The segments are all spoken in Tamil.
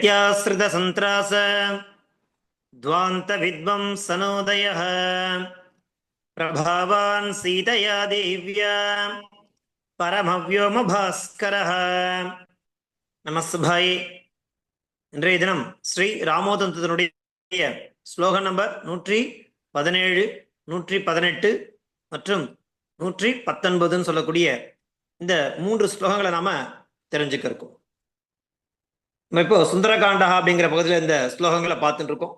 दैत्याश्रितसन्त्रास ध्वान्तविद्वंसनोदयः प्रभावान् सीतया देव्या பரமவ்யோமபாஸ்கரः நமஸ்பாய் இன்றைய தினம் ஸ்ரீ ராமோதந்தனுடைய ஸ்லோகம் நம்பர் நூற்றி பதினேழு நூற்றி பதினெட்டு மற்றும் நூற்றி பத்தொன்பதுன்னு சொல்லக்கூடிய இந்த மூன்று ஸ்லோகங்களை நாம தெரிஞ்சுக்க இருக்கோம் நம்ம இப்போ சுந்தரகாண்டா அப்படிங்கிற பகுதியில் இந்த ஸ்லோகங்களை பார்த்துட்டு இருக்கோம்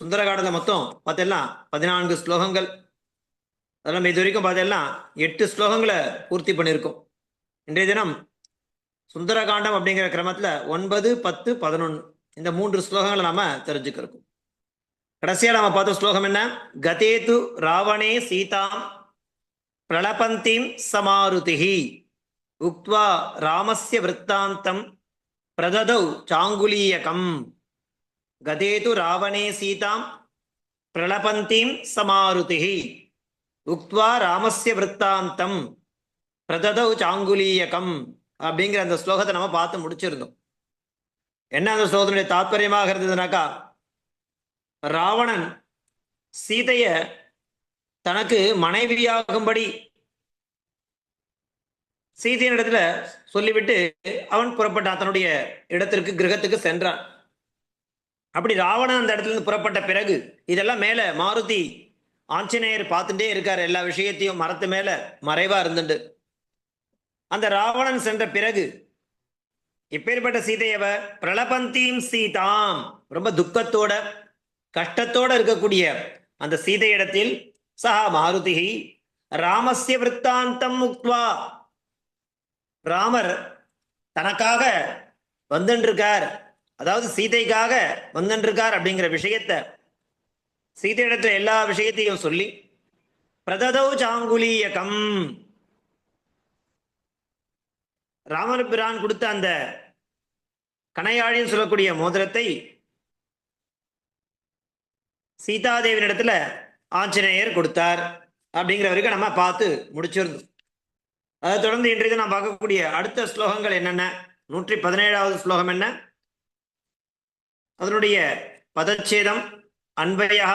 சுந்தரகாண்டத்தில் மொத்தம் பார்த்தெல்லாம் பதினான்கு ஸ்லோகங்கள். அதெல்லாம் நம்ம இது வரைக்கும் பார்த்தெல்லாம் எட்டு ஸ்லோகங்களை பூர்த்தி பண்ணியிருக்கோம். இன்றைய தினம் சுந்தரகாண்டம் அப்படிங்கிற கிரமத்தில் ஒன்பது பத்து பதினொன்று இந்த மூன்று ஸ்லோகங்களை நாம தெரிஞ்சுக்கிறோம். கடைசியா நாம பார்த்த ஸ்லோகம் என்ன? கதேது ராவணே சீதாம் பிரளபந்தீம் சமாருதிஹி. உக்வா ராமஸ்ய விற்த்தாந்தம் பிரததௌ சாங்குலீயகம். கதேது ராவணே சீதாம் பிரளபந்தீம் சமாருதிஹி. உக்த்வா ராமஸ்ய விற்த்தாந்தம் பிரததௌ சாங்குலீயகம் அப்படிங்கிற அந்த ஸ்லோகத்தை நம்ம பார்த்து முடிச்சிருந்தோம். என்ன அந்த ஸ்லோகத்தினுடைய தாத்பரியமாக இருந்ததுனாக்கா ராவணன் சீதைய தனக்கு மனைவியாகும்படி சீதையின் இடத்துல சொல்லிவிட்டு அவன் புறப்பட்டான். தன்னுடைய இடத்திற்கு கிரகத்துக்கு சென்றான். அப்படி ராவணன் அந்த இடத்துல இருந்து புறப்பட்ட பிறகு இதெல்லாம் மேல மாருதி ஆஞ்சநேயர் பார்த்துட்டே இருக்காரு. எல்லா விஷயத்தையும் மரத்து மேல மறைவா இருந்துட்டு அந்த ராவணன் சென்ற பிறகு இப்பேற்பட்ட சீதையவ பிரளபந்தீம் சீதாம் ரொம்ப துக்கத்தோட கஷ்டத்தோட இருக்கக்கூடிய அந்த சீதையிடத்தில் சஹா மாருதி ராமஸ்ய விற்த்தாந்தம் முக்த்வா ராமர் தனக்காக வந்துருக்கார் அதாவது சீதைக்காக வந்துருக்கார் அப்படிங்கிற விஷயத்த சீதையிடத்துல எல்லா விஷயத்தையும் சொல்லி பிரததௌ சாங்குலீயகம். ராமர் பிரான் கொடுத்த அந்த கணையாழின்னு சொல்லக்கூடிய மோதிரத்தை சீதாதேவினிடத்துல ஆஞ்சநேயர் கொடுத்தார். அப்படிங்கிற வரைக்கும் நம்ம பார்த்து முடிச்சிருந்தோம் அதை தொடர்ந்து இன்றைக்கு நாம் பார்க்கக்கூடிய அடுத்த ஸ்லோகங்கள் என்னென்ன? நூற்றி பதினேழாவது ஸ்லோகம் என்ன? அதனுடைய பதச்சேதம் அன்பையா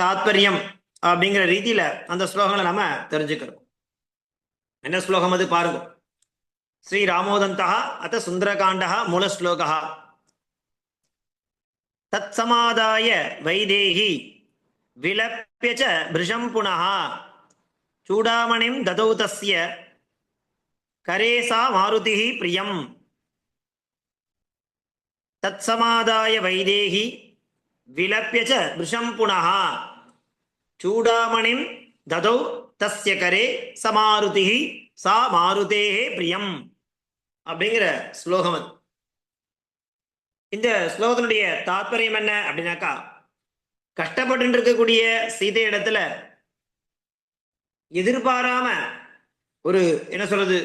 தாத்பரியம் அப்படிங்கிற ரீதியில அந்த ஸ்லோகங்களை நாம தெரிஞ்சுக்கிறோம். என்ன ஸ்லோகம் அது பாருங்க. ஸ்ரீ ராமோதந்தா அத்த சுந்தரகாண்டா மூல ஸ்லோகா. தத் சமாதாய வைதேகி விலப்பிய ச பிருஷம் சூடாமணிம் ததௌ தஸ்ய கரேசா சா பிரியம். தத் சமாதாய வைதேகி விலப்பியச்ச விஷம் பிருஷம் புனः சூடாமணிம் ததௌ தஸ்ய கரே சமாருதிः சா மாருதேஹே பிரியம். அப்படிங்கிற ஸ்லோகம் அது. இந்த ஸ்லோகத்தினுடைய தாற்பயம் என்ன அப்படின்னாக்கா கஷ்டப்பட்டு இருக்கக்கூடிய சீதை இடத்துல எதிர்பாராம ஒரு என்ன சொல்றது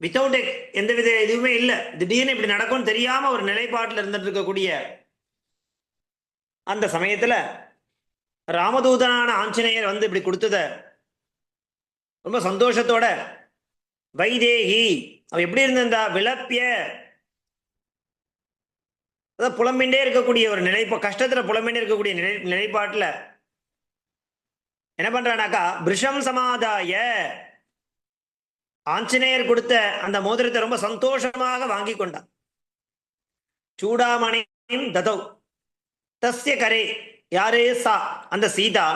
வித்தவுட் எந்த வித இதுவுமே இல்லை. திடீர்னு இப்படி நடக்கும்னு தெரியாம ஒரு நிலைப்பாட்டில் இருந்துட்டு இருக்கக்கூடிய அந்த சமயத்துல ராமதூதனான ஆஞ்சநேயர் வந்து இப்படி கொடுத்தத ரொம்ப சந்தோஷத்தோட வைதேகி அவ எப்படி இருந்திருந்தா? விளப்பிய. அதாவது புலம்பின்றே இருக்கக்கூடிய ஒரு நிலைப்பா கஷ்டத்துல புலம்பின்றே இருக்கக்கூடிய நிலை நிலைப்பாட்டுல என்ன பண்றானாக்கா பிருஷம் சமாதாய ஆஞ்சநேயர் கொடுத்த அந்த மோதிரத்தை ரொம்ப சந்தோஷமாக வாங்கி கொண்டான் சூடாமணியும் ததௌ தஸ்ய கரே யாரே சா அந்த சீதா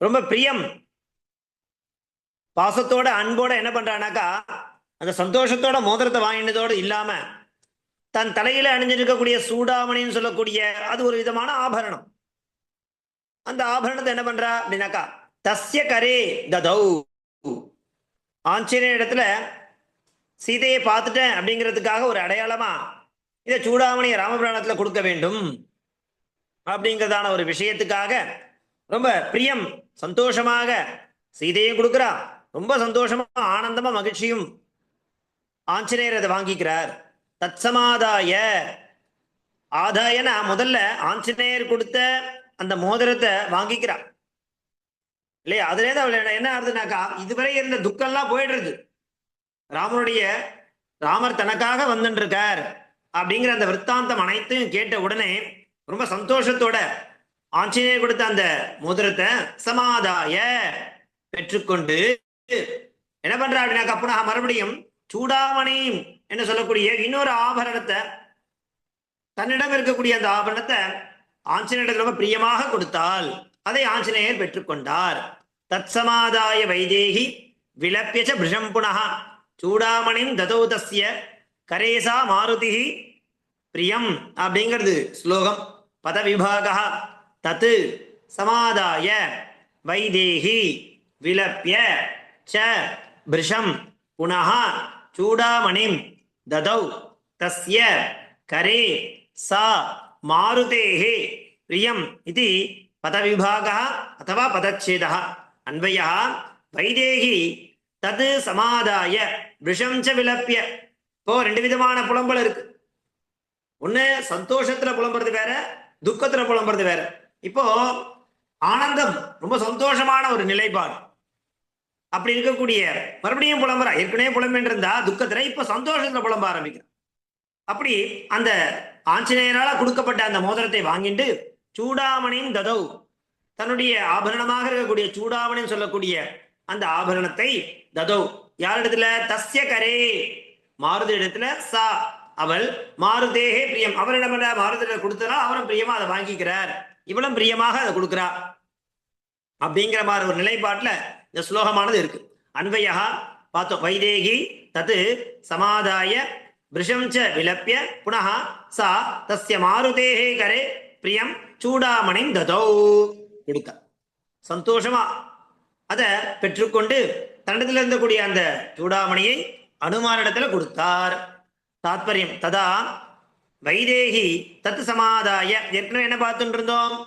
ரொம்ப பிரியம். பாசத்தோட அன்போட என்ன பண்றானாக்கா அந்த சந்தோஷத்தோட மோதிரத்தை வாங்கினதோடு இல்லாம தன் தலையில அணிஞ்சிருக்கக்கூடிய சூடாமணின்னு சொல்லக்கூடிய அது ஒரு விதமான ஆபரணம். அந்த ஆபரணத்தை என்ன பண்றா? அப்படின்னாக்கா தஸ்ய கரே ததௌ. ஆஞ்சநேய இடத்துல சீதையை பார்த்துட்டேன் அப்படிங்கிறதுக்காக ஒரு அடையாளமா இதை சூடாமணியை ராமபிராணத்துல கொடுக்க வேண்டும். அப்படிங்கிறதான ஒரு விஷயத்துக்காக ரொம்ப பிரியம் சந்தோஷமாக சீதையும் கொடுக்குறா. ரொம்ப சந்தோஷமா ஆனந்தமா மகிழ்ச்சியும் ஆஞ்சநேயர் அதை வாங்கிக்கிறார். தத்சமாதாய. ஆதாயனா முதல்ல ஆஞ்சநேயர் கொடுத்த அந்த மோதிரத்தை வாங்கிக்கிறா இல்லையா? அதுலேருந்து அவள் என்ன ஆகுதுனாக்கா இதுவரை இருந்த துக்கம்லாம் போயிடுறது. ராமனுடைய ராமர் தனக்காக வந்துருக்கார் அப்படிங்கிற அந்த விற்த்தாந்தம் அனைத்தையும் கேட்ட உடனே ரொம்ப சந்தோஷத்தோட ஆஞ்சநேயர் கொடுத்த அந்த மோதிரத்தை சமாதாய பெற்றுக்கொண்டு என்ன பண்றா அப்படின்னாக்கா புனக மறுபடியும் சூடாமணி என்று சொல்லக்கூடிய இன்னொரு ஆபரணத்தை தன்னிடம் இருக்கக்கூடிய அந்த ஆபரணத்தை ஆஞ்சநேயர் ரொம்ப பிரியமாக கொடுத்தால் அதை ஆஞ்சநேயர் பெற்றுக்கொண்டார். தத்சமாதாய வைதேகி விளப்பியச்ச பிருஷம் புனக சூடாமணிம் ததௌதஸ்ய கரேசா மாருதி பிரியம் அப்படிங்கிறது ஸ்லோகம். பத விபாகா தத்து சமாதாய வைதேகி விலப்பிய ச பிருஷம் புனக சூடாமணிம் ததௌ தஸ்ய கரே சா மாருதேஹே பிரியம் இது பதவிபாகः अथवा पदच्छेदः अन्वयः வைதேகி தது சமாதாய விஷம் ச விலப்பிய இப்போ ரெண்டு விதமான புலம்பல் இருக்கு ஒண்ணு சந்தோஷத்துல புலம்புறது வேற துக்கத்துல புலம்புறது வேற இப்போ ஆனந்தம் ரொம்ப சந்தோஷமான ஒரு நிலைப்பாடு அப்படி இருக்கக்கூடிய மறுபடியும் புலம்புறா ஏற்கனவே புலம்பின்னு இருந்தா துக்கத்துல இப்ப சந்தோஷத்துல புலம்ப ஆரம்பிக்கிறான் அப்படி அந்த ஆஞ்சநேயரால் கொடுக்கப்பட்ட அந்த மோதிரத்தை வாங்கிட்டு சூடாமணியும் ததௌ தன்னுடைய ஆபரணமாக இருக்கக்கூடிய சூடாமணின்னு சொல்லக்கூடிய அந்த ஆபரணத்தை ததௌ யாரிடத்துல? தஸ்ய கரே. மாருதி இடத்துல சா. அவள் மாருதேகே பிரியம். அவரிடம் மாருதியில கொடுத்தனா அவரும் பிரியமா அதை வாங்கிக்கிறார். இவளும் பிரியமாக அதை கொடுக்கிறா. அப்படிங்கிற மாதிரி ஒரு நிலைப்பாட்டுல இந்த ஸ்லோகமானது இருக்கு. அன்வயா பார்த்தோம். வைதேகி தத்து சமாதாய பிருஷம் ச விலப்பிய புனः சா தஸ்ய மாருதேகே கரே பிரியம் சூடாமணி ததௌ கொடுத்த சந்தோஷமா அதை பெற்றுக்கொண்டு தன்னிடத்தில் இருந்தக்கூடிய அந்த சூடாமணியை அனுமானிடத்துல கொடுத்தார். தாத்பரியம். ததா வைதேகி தத்து சமாதாய. ஏற்கனவே என்ன பார்த்துட்டு இருந்தோம்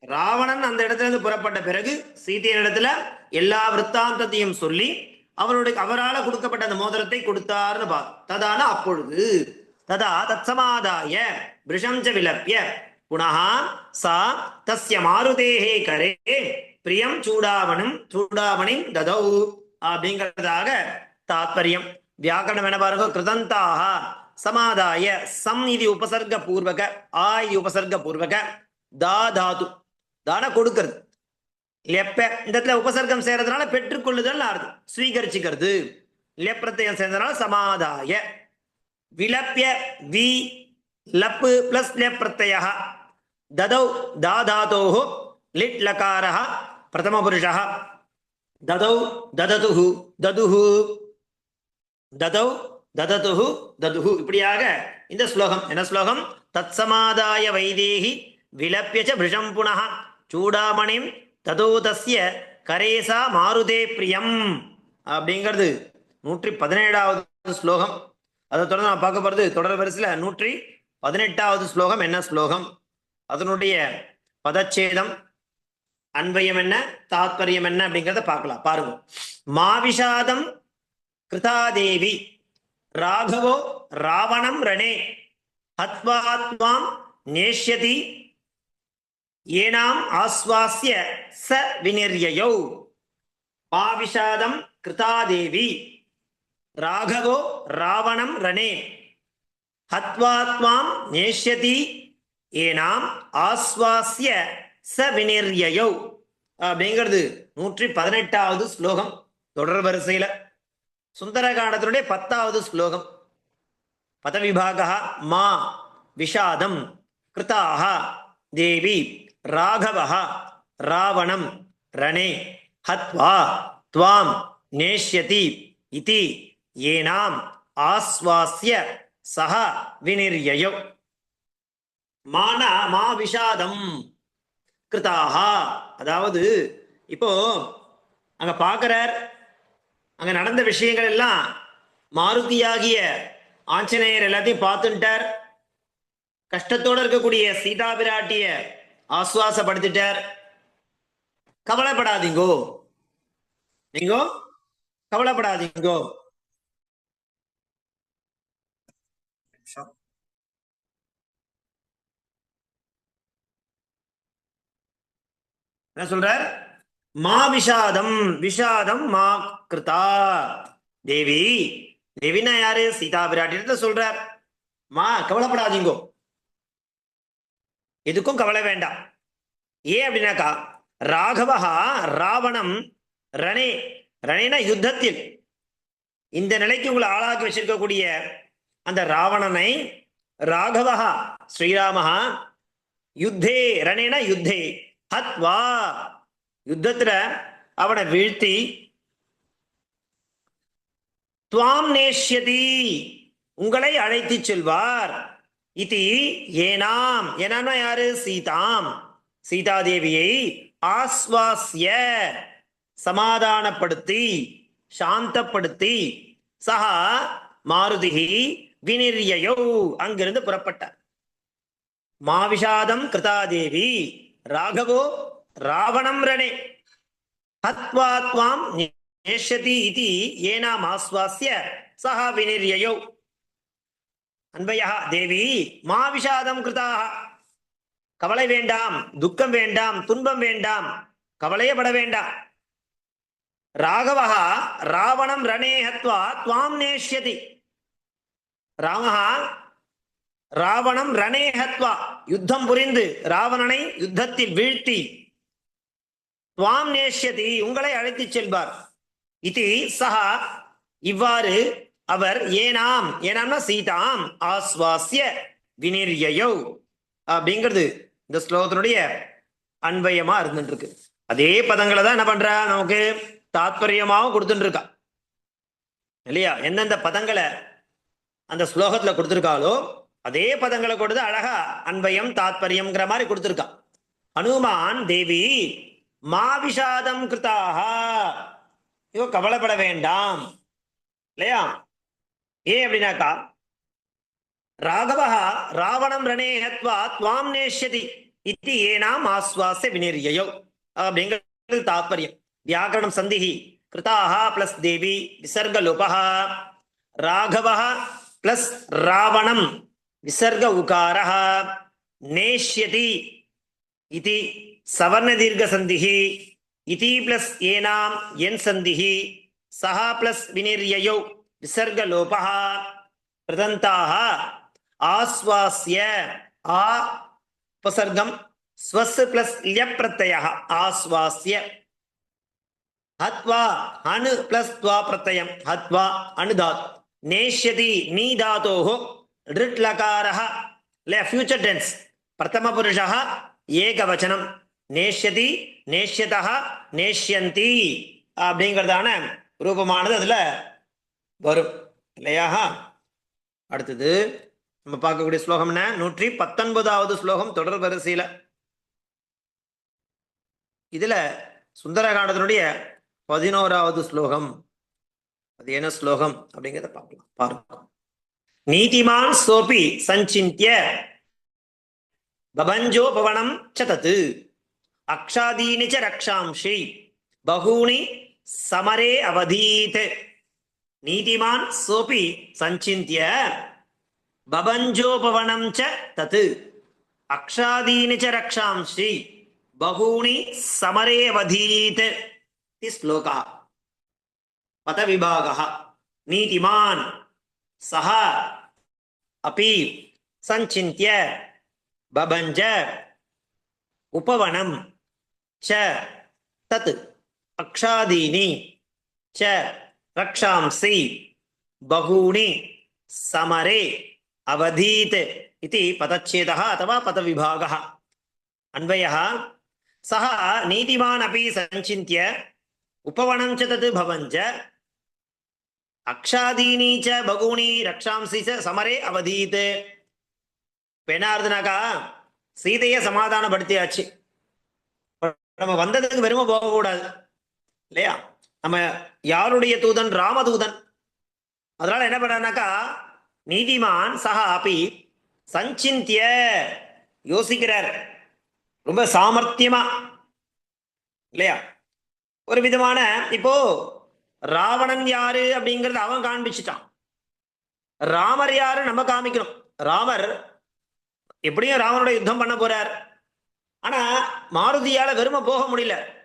ராவணன் அந்த இடத்துல இருந்து புறப்பட்ட பிறகு சீதையின் இடத்துல எல்லா விற்த்தாந்தத்தையும் சொல்லி அவருடைய அவரால் கொடுக்கப்பட்ட அந்த மோதிரத்தை கொடுத்தார்னு பா ததான அப்பொழுது ததா தத்சமாதாய பிருஷம் ச விலப்பிய புனः சா தஸ்ய மாருதேகே கரே பிரியம் சூடாமணும் சூடாமணிம் ததௌ அப்படிங்கிறதாக தாத்பரியம். வியாக்கரணம் என்ன பாருங்க? கிருதந்தாக சமாதாய சம் இது உபசர்க பூர்வக ஆ இது உபசர்க பூர்வக தா தாது. தான கொடுக்கிறது. லெப்ப இந்த இடத்துல உபசர்க்கம் செய்யறதுனால பெற்றுக்கொள்ளுதல் ஆறுது ஸ்வீகரிச்சுக்கிறது. லெப்பிரத்தையும் சேர்ந்ததுனால சமாதாய. விலப்பிய வி லப்பு பிளஸ் லெப்பிரத்தய ததௌ தாதாதோ லிட் லகாரா பிரதம புருஷா ததௌ தததுஹு ததுஹு. ததௌ தததுஹு ததுஹு. இப்படியாக இந்த ஸ்லோகம் என்ன ஸ்லோகம்? தத்சமாதாய வைதேகி விலப்பிய ச பிருஷம் புனः சூடாமணிம் ததோ கரேசா மாருதே பிரியம் அப்படிங்கிறது நூற்றி பதினேழாவது ஸ்லோகம். அதை தொடர்ந்து நான் பார்க்க போறது தொடர் வரிசையில் நூற்றி பதினெட்டாவது ஸ்லோகம் என்ன ஸ்லோகம்? அதனுடைய பதச்சேதம் அன்பயம் என்ன தாத்பரியம் என்ன அப்படிங்கிறத பார்க்கலாம். பாருங்க. மாவிஷாதம் கிருதாதேவி ராகவோ ராவணம் ரணே ஹத்வாத்மாம் நேஷ்யதி ஏனாம் ஆஸ்வாசிய ச வினிர்யயௌ பாவிஷாதம் கிருதாதேவி. ராகவோ ராவணம் ரணே. ஹத்வாத்மாம் நேஷ்யதி. ஏனாம் ஆஸ்வாசிய ச வினிர்யயௌ அப்படிங்கிறது நூற்றி பதினெட்டாவது ஸ்லோகம் தொடர் வரிசையில. சுந்தரகாண்டத்தினுடைய பத்தாவது ஸ்லோகம். பதவிபாகா மா விஷாதம் கிருதாக தேவி. ராகவः ராவணம் ரணே ஹத்வா துவாம் நேஷ்யதி இதி ஏனாம் ஆஸ்வாஸ்ய சஹ வினிர்யயோ மான மா விஷாதம் கிருதாஹா. அதாவது இப்போ அங்க பார்க்குறார் அங்க நடந்த விஷயங்கள் எல்லாம் மாருதியாகிய ஆஞ்சநேயர் எல்லாத்தையும் பார்த்துட்டார். கஷ்டத்தோட இருக்கக்கூடிய சீதா பிராட்டிய ஆசுவாசப்படுத்திட்டார். கவலைப்படாதீங்கோ. நீங்கோ கவலைப்படாதீங்கோ. என்ன சொல்றார்? மா விஷாதம் விஷாதம் மா கிருதா தேவி தேவினா யாரு? சீதா பிராட்டியத்தை சொல்றார். மா கவலைப்படாதீங்கோ. எதுக்கும் கவலை வேண்டாம். ஏன் அப்படின்னாக்கா ராகவஹா ராவணம் ரணே ரணேனா யுத்தத்தில். இந்த நிலைக்கு உங்களை ஆளாக்கி வச்சிருக்கக்கூடிய அந்த ராவணனை ராகவஹா ஸ்ரீராமஹா யுத்தே ரணேனா யுத்தே ஹத்வா. யுத்தத்துல அவனை வீழ்த்தி துவாம் நேஷ்யதி உங்களை அழைத்து செல்வார். இது ஏனாம். ஏனாம்னா யாரு? சீதாம். சீதாதேவியை ஆஸ்வாசிய சமாதானப்படுத்தி சாந்தப்படுத்தி சஹா மாருதிகி வினிர்யயோ அங்கிருந்து புறப்பட்டார். மாவிஷாதம் கிருதாதேவி ராகவோ ராவணம் ரணே. ஹத்வாத்வாம் நேஷதி நேஷ்யதி இதி ஏனாம் ஆஸ்வாசிய சஹா வினிர்யயோ அன்பையா தேவி மா விஷாதம் கிருதாக கவலை வேண்டாம் துக்கம் வேண்டாம் துன்பம் வேண்டாம் கவலையப்பட வேண்டாம். ராகவஹா ராவணம் ரணேஹத்வா துவாம் நேஷ்யதி. ராமஹா ராவணம் ரணேஹத்வா யுத்தம் புரிந்து ராவணனை யுத்தத்தில் வீழ்த்தி. துவாம் நேஷ்யதி உங்களை அழைத்துச் செல்வார். இது சஹா இவ்வாறு அவர் ஏனாம் ஏனாம்னா சீதாம் ஆஸ்வாசிய வினிர்யோ அப்படிங்கிறது இந்த ஸ்லோகத்தினுடைய அன்பயமா இருந்துட்டு இருக்கு அதே பதங்களை தான் என்ன பண்றா? நமக்கு தாத்பரியமாகவும் கொடுத்துட்டு இருக்கா இல்லையா? எந்தெந்த பதங்களை அந்த ஸ்லோகத்துல கொடுத்துருக்காளோ அதே பதங்களை கொடுத்து அழகா அன்பயம் தாத்பரியம்ங்கிற மாதிரி கொடுத்துருக்கா. அனுமான் தேவி மாவிஷாதம் கிருத்தாக ஐயோ கவலைப்பட வேண்டாம். இல்லையா? ஏன் அப்படின்னாக்கா ராகவா ராவணம் ரணேஹத்வா துவாம் நேஷ்யதி இத்தி ஏனாம் ஆஸ்வாச வினிர்யோ அப்படிங்கிறது தாத்பரியம். வியாக்கரணம் சந்திஹி கிருதாஹா பிளஸ் தேவி விசர்க லோபः ராகவः பிளஸ் ராவணம் விசர்க உகாரா நேஷ்யதி இதி சவர்ண தீர்க்க சந்திஹி இதி பிளஸ் ஏனாம் என் சந்திஹி சஹா பிளஸ் வினிர்யோ விசர்கலோபா பிரதந்தாக ஆஸ்வாசிய ஆ உபசர்க்கம் ஸ்வஸ் பிளஸ் லியப்பிரத்தய ஆஸ்வாசிய ஹத்வா அணு பிளஸ் துவா பிரத்தயம் ஹத்வா அணுதாத். நேஷ்யதி நீ தாத்தோஹோ ரிட் லகாரः இல்ல ஃபியூச்சர் டென்ஸ் பிரதம புருஷः ஏகவச்சனம். நேஷ்யதி நேஷ்யதா நேஷ்யந்தி அப்படிங்கிறதான ரூபமானது அதுல வரும் இல்லையா? அடுத்தது நம்ம பார்க்கக்கூடிய ஸ்லோகம் என்ன? நூற்றி பத்தொன்பதாவது ஸ்லோகம் தொடர் வரிசையில. இதுல சுந்தரகாண்டத்தினுடைய பதினோராவது ஸ்லோகம். அது என்ன ஸ்லோகம்? அப்படிங்கிறத பார்க்கலாம். பார்க்கலாம் நீதிமான் சோபி சஞ்சிந்திய பவஞ்சோபவனம் சதத்து அக்ஷாதீனி ச ரக்ஷாம்ஷி. பகூனி சமரே அவதீத். நீதிமான் சோபி சஞ்சிந்திய பவஞ்சோபவனம் ச தத்து அக்ஷாதீனி ச ரக்ஷாம்சி பகூனி சமரேவதீத். தி ஸ்லோகா. பத விபாகா நீதிமான் சஹ அபி சஞ்சிந்திய பபஞ்ச உபவனம் ச தத் அக்ஷாதீனி ச रक्षांसि बहूनि समरे अवधीत् इति पदच्छेदः अथवा पदविभागः अन्वयः सः नीतिमान् अपि सञ्चिन्त्य उपवनं च तत् भवञ्च அக்ஷாதீனி ச பகூனி ரக்ஷாம்சி ச சமரே அவதீத் இப்ப என்ன ஆகுதுனாக்கா சீதையை சமாதானப்படுத்தியாச்சு நம்ம வந்ததுக்கு வெறும போகக்கூடாது இல்லையா நம்ம யாருடைய தூதன்? ராமதூதன். அதனால என்ன பண்றானாக்கா நீதிமான் சஹா அப்பி சஞ்சிந்திய யோசிக்கிறார். ரொம்ப சாமர்த்தியமா. இல்லையா? ஒரு விதமான இப்போ ராவணன் யாரு அப்படிங்கறத அவன் காண்பிச்சுட்டான். ராமர் யாரு நம்ம காமிக்கணும். ராமர் எப்படியும் ராமனோட யுத்தம் பண்ண போறார். ஆனா மாருதியால வெறும போக முடியல.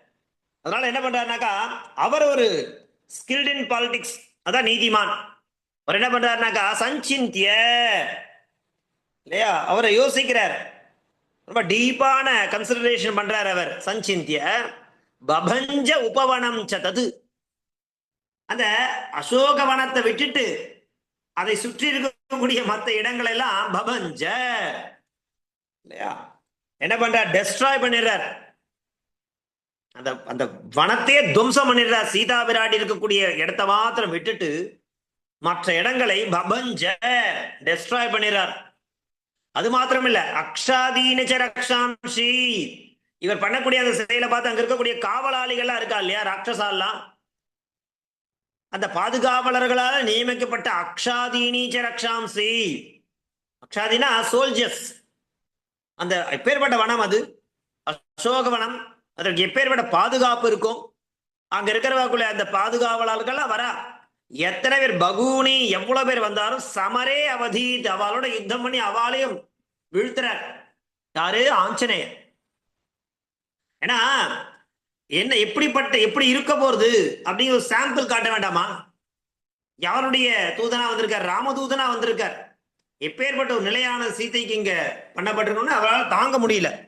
அதனால என்ன பண்றாருனாக்கா அவர் ஒரு ஸ்கில்ட் இன் பாலிடிக்ஸ் அதான் நீதிமான். அவர் என்ன பண்றாருனாக்கா சஞ்சிந்திய இல்லையா? அவரை யோசிக்கிறார். ரொம்ப டீப்பான கன்சிடரேஷன் பண்றார் அவர் சஞ்சிந்திய. பபஞ்ச உபவனம் சதது. அந்த அசோகவனத்தை விட்டுட்டு அதை சுற்றி இருக்கக்கூடிய மற்ற இடங்கள் எல்லாம் பபஞ்ச. இல்லையா? என்ன பண்றார்? டெஸ்ட்ராய் பண்ணிடுறார். அந்த அந்த வனத்தையே துவம்சம் பண்ணிடுறார் சீதா விராடி இருக்கக்கூடிய இடத்த மாத்திரம் விட்டுட்டு மற்ற இடங்களை பபஞ்ச டெஸ்ட்ராய் பண்ணிடுறார். அது மாத்திரம் இல்ல அக்ஷாதீனச்ச ரக்ஷாம்சி. இவர் பண்ணக்கூடிய அந்த சிலையில பார்த்து அங்க இருக்கக்கூடிய காவலாளிகள்லாம் இருக்கா இல்லையா? ராட்சசாலாம். அந்த பாதுகாவலர்களால் நியமிக்கப்பட்ட அக்ஷாதீனீச்ச ரக்ஷாம்சி. அக்ஷாதீனா சோல்ஜர்ஸ் அந்த எப்பேற்பட்ட வனம் அது? அசோக வனம். அதற்கு எப்பேற்பட்ட பாதுகாப்பு இருக்கும். அங்க இருக்கிறவக்குள்ள அந்த பாதுகாவலர்கள்லாம் வரா. எத்தனை பேர் பகூனி எவ்வளவு பேர் வந்தாலும் சமரே அவதி அவளோட யுத்தம் பண்ணி அவளையும் வீழ்த்துறார். யாரு? ஆஞ்சநேயர். ஏன்னா என்ன எப்படிப்பட்ட எப்படி இருக்க போறது அப்படிங்கிற ஒரு சாம்பிள் காட்ட வேண்டாமா? யாருடைய தூதனா வந்திருக்கார்? ராமதூதனா வந்திருக்கார். எப்பேற்பட்ட ஒரு நிலையான சீதைக்கு இங்க பண்ணப்பட்டிருக்கணும்னு அவரால் தாங்க முடியல.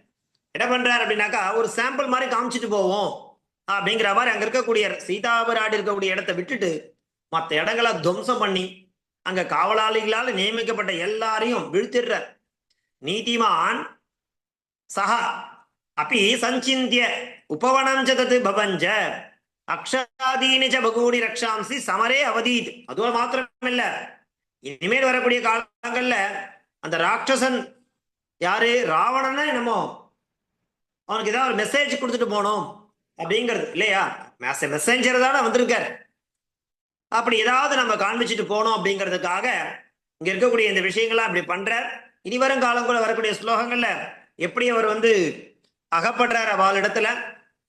என்ன பண்றாரு அப்படின்னாக்கா ஒரு சாம்பிள் மாதிரி காமிச்சிட்டு போவோம். அப்படிங்கிற மாதிரி அங்க இருக்கக்கூடிய சீதாபராடு இருக்கக்கூடிய இடத்த விட்டுட்டு மற்ற இடங்களை துவம்சம் பண்ணி அங்க காவலாளிகளால் நியமிக்கப்பட்ட எல்லாரையும் வீழ்த்திடுறார் நீதிமான் சஹா அப்பி சஞ்சிந்திய உபவனம் ச பவஞ்ச அக்ஷாதீனி பகூடி ரக்ஷாம்சி சமரே அவதீத். அதுவும் மாத்திரம் இல்ல இனிமேல் வரக்கூடிய காலங்கள்ல அந்த ராட்சசன் யாரு? ராவணன் என்னமோ? அவனுக்கு ஏதாவது ஒரு மெசேஜ் கொடுத்துட்டு போகணும் அப்படிங்கிறது. இல்லையா? மெசேஞ்சர் தானே வந்திருக்காரு. அப்படி ஏதாவது நம்ம காண்பிச்சுட்டு போனோம் அப்படிங்கிறதுக்காக இங்க இருக்கக்கூடிய இந்த விஷயங்கள்லாம் அப்படி பண்றார். இனி வரும் கூட வரக்கூடிய ஸ்லோகங்கள்ல எப்படி அவர் வந்து அகப்படுறார் அவள் இடத்துல?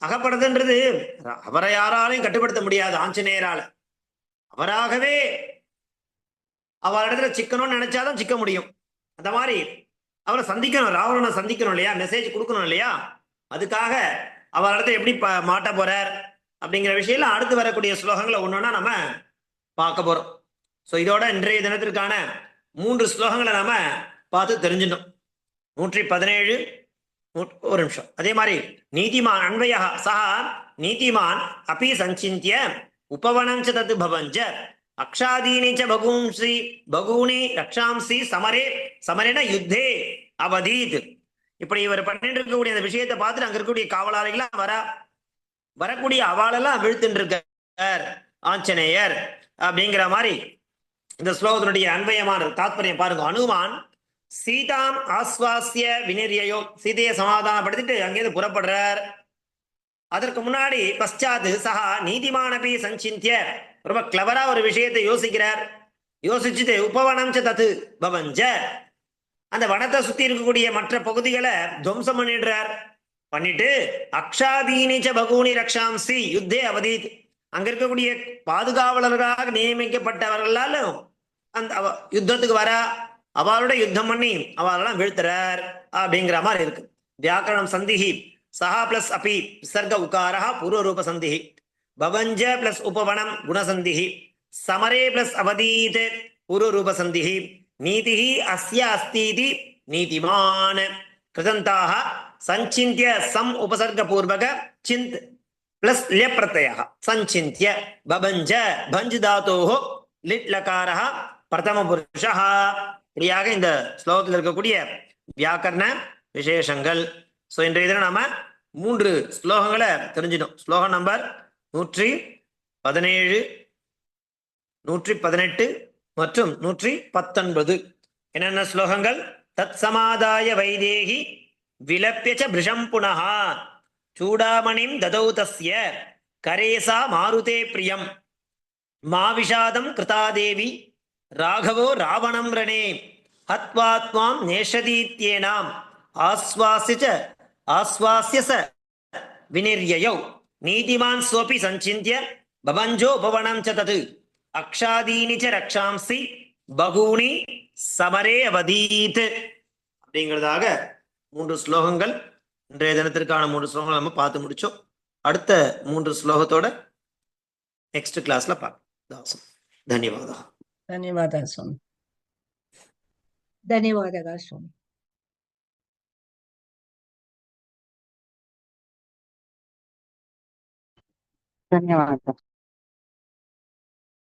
அகப்படுறதுன்றது அவரை யாராலையும் கட்டுப்படுத்த முடியாது ஆஞ்சநேயரால. அவராகவே அவள் இடத்துல சிக்கணும்னு நினைச்சாதான் சிக்க முடியும். அந்த மாதிரி அவரை சந்திக்கணும் ராவணனை சந்திக்கணும் இல்லையா? மெசேஜ் கொடுக்கணும் இல்லையா? அதுக்காக அவர் இடத்துல எப்படி ப- மாட்ட போறார் அப்படிங்கிற விஷயம்ல அடுத்து வரக்கூடிய ஸ்லோகங்களை ஒன்னொன்னா நம்ம பார்க்க போறோம். ஸோ இதோட இன்றைய தினத்திற்கான மூன்று ஸ்லோகங்களை நாம பார்த்து தெரிஞ்சிட்டோம் நூற்றி பதினேழு ஒரு நிமிஷம். அதே மாதிரி நீதிமான் அன்வய சா நீதிமான் அப்பி சஞ்சிந்திய உபவனம் ச பவஞ்ச அக்ஷாதீனி ச பகூன்சி பகூனி ரக்ஷாம்சி சமரே சமரேன யுத்தே அவதீத். இப்படி இவர் பண்ணிட்டு இருக்கக்கூடிய அந்த விஷயத்தை பார்த்துட்டு அங்க இருக்கக்கூடிய காவலாளிகளாம் வர வரக்கூடிய அவாளெல்லாம் வீழ்த்துட்டு இருக்கார் ஆஞ்சநேயர் அப்படிங்கிற மாதிரி இந்த ஸ்லோகத்தினுடைய அன்பயமான தாத்பரியம் பாருங்க. அனுமான் சீதாம் ஆஸ்வாசிய வினிரியோ சீதையை சமாதானப்படுத்திட்டு அங்கேருந்து புறப்படுறார். அதற்கு முன்னாடி பశ్చాத் சஹா நீதிமானபி சஞ்சிந்திய ரொம்ப கிளவரா ஒரு விஷயத்தை யோசிக்கிறார். யோசிச்சுட்டு உபவனம் ச தத்து பவஞ்ச. அந்த வனத்தை சுத்தி இருக்கக்கூடிய மற்ற பகுதிகளை துவம்சம் பண்ணிடுறார். பண்ணிட்டு அக்ஷாதீனிச்ச பகூனி ரக்ஷாம்சி யுத்தே அவதீத். அங்க இருக்கக்கூடிய பாதுகாவலர்களாக நியமிக்கப்பட்டவர்களாலும் அந்த அவ யுத்தத்துக்கு வர. அவளோட யுத்தம் பண்ணி அவளெல்லாம் வீழ்த்துறார் அப்படிங்கிற மாதிரி இருக்கு. வியாக்கரணம் சந்திஹி சஹா பிளஸ் அபி விசர்க உகாரா பூர்வரூப சந்திஹி பவஞ்ச பிளஸ் உபவனம் குணசந்திஹி சமரே பிளஸ் அவதீத் பூர்வரூப சந்திஹி நீதி அஸ்ய அஸ்தீதி நீதிமான. கிருதந்தாக சஞ்சிந்திய சம் உபசர்க பூர்வக சிந்த் பிளஸ் லிய பிரத்யய சஞ்சிந்திய பபஞ்ச பஞ்ச் தாத்தோஹோ லிட் லகாரः பிரதம புருஷா இப்படியாக இந்த ஸ்லோகத்தில் இருக்கக்கூடிய வியாக்கரண விசேஷங்கள். ஸோ இன்றைய தினம் நாம மூன்று ஸ்லோகங்களை தெரிஞ்சிடும் ஸ்லோகம் நம்பர் நூற்றி பதினேழு நூற்றி பதினெட்டு மற்றும் நூற்றி பத்தொன்பது. என்னென்ன ஸ்லோகங்கள்? தத் சமாதாய வைதேகி விலப்பியச்ச பிருஷம் புனகா சூடாமணிம் ததௌ தஸ்ய. கரேசா மாருதே பிரியம். மாவிஷாதம் கிருதாதேவி. ராகவோ ராவணம் ரணே. ஹத்வாத்மாம் நேஷதீத்யேனாம். ஆஸ்வாசிச்ச ஆஸ்வாசிய ச வினிர்யயௌ நீதிமான் சோபி சஞ்சிந்திய. பவஞ்சோ உபவனம் ச தது. அக்ஷாதீனிச்ச ரக்ஷாம்சி பகூனி சமரே அவதீத். அப்படிங்கிறதாக மூன்று ஸ்லோகங்கள் இன்றைய தினத்திற்கான மூன்று ஸ்லோகங்கள் நம்ம பார்த்து முடிச்சோம். அடுத்த மூன்று ஸ்லோகத்தோட நெக்ஸ்ட் கிளாஸ்ல பார்க்கலாம் தன்யவாதம் தன்யவாதம் சுவாமி. தன்யவாதகா சுவாமி. ధన్యవాదాలు